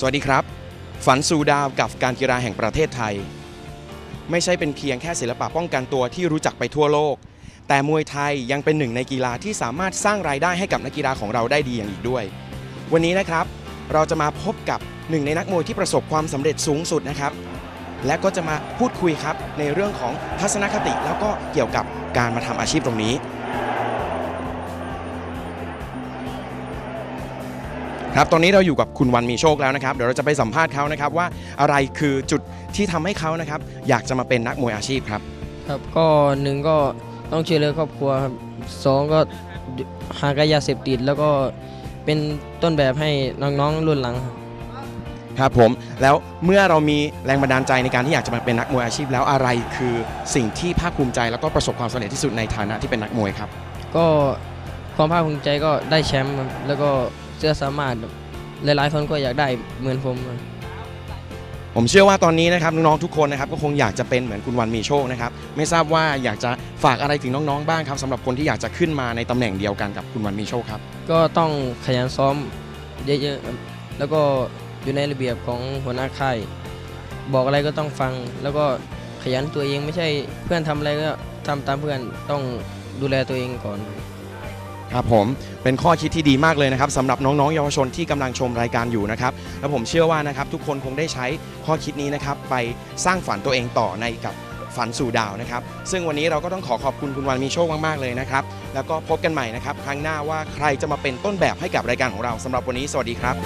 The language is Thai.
สวัสดีครับ ฝันสู่ดาวกับการกีฬาแห่งประเทศไทย ไม่ใช่เป็นเพียงแค่ศิลปะป้องกันตัวที่รู้จักไปทั่วโลก แต่มวยไทยยังเป็นหนึ่งในกีฬาที่สามารถสร้างรายได้ให้กับนักกีฬาของเราได้ดีอย่างอีกด้วย วันนี้นะครับ เราจะมาพบกับหนึ่งในนักมวยที่ประสบความสำเร็จสูงสุดนะครับ และก็จะมาพูดคุยครับในเรื่องของทัศนคติแล้วก็เกี่ยวกับการมาทำอาชีพตรงนี้ ครับตอนนี้เราอยู่กับคุณวันมีโชคแล้วนะครับ เดี๋ยวเราจะไปสัมภาษณ์เขานะครับว่าอะไรคือจุดที่ทำให้เขานะครับ อยากจะมาเป็นนักมวยอาชีพครับ ครับก็หนึ่งก็ต้องช่วยเหลือครอบครัวครับสองก็หากบยาเสพติดแล้วก็เป็นต้นแบบให้น้องๆรุ่นหลังครับครับผมแล้วเมื่อเรามีแรงบันดาลใจในการที่อยากจะมาเป็นนักมวยอาชีพ แล้วอะไรคือสิ่งที่ภาคภูมิใจแล้วก็ประสบความสำเร็จที่สุดในฐานะที่เป็นนักมวยครับ ก็ความภาคภูมิใจก็ได้แชมป์ครับแล้วก็ เสื้อสามารถครับหลายๆคนก็อยากได้เหมือนผมครับผมเชื่อว่าตอนนี้นะครับน้องๆทุกคนนะครับก็คงอยากจะเป็นเหมือนคุณวันมีโชคนะครับไม่ทราบว่าอยากจะฝากอะไรถึงน้องๆบ้างครับสำหรับคนที่อยากจะขึ้นมาในตำแหน่งเดียวกันกับคุณวันมีโชคครับก็ต้องขยันซ้อมเยอะๆครับแล้วก็อยู่ในระเบียบของหัวหน้าค่ายบอกอะไรก็ต้องฟัง แล้วก็ขยันตัวเองไม่ใช่เพื่อนทำอะไรก็ทำตามเพื่อนต้องดูแลตัวเองก่อน ครับผมเป็นข้อคิดที่ดีมากเลยนะครับสำหรับน้องๆเยาวชนที่กำลังชมรายการอยู่นะครับและผมเชื่อว่านะครับทุกคนคงได้ใช้ข้อคิดนี้นะครับไปสร้างฝันตัวเองต่อในกับฝันสู่ดาวนะครับ ซึ่งวันนี้เราก็ต้องขอขอบคุณคุณวันมีโชคมากๆเลยนะครับ แล้วก็พบกันใหม่นะครับ ครั้งหน้าว่าใครจะมาเป็นต้นแบบให้กับรายการของเราสำหรับวันนี้สวัสดีครับ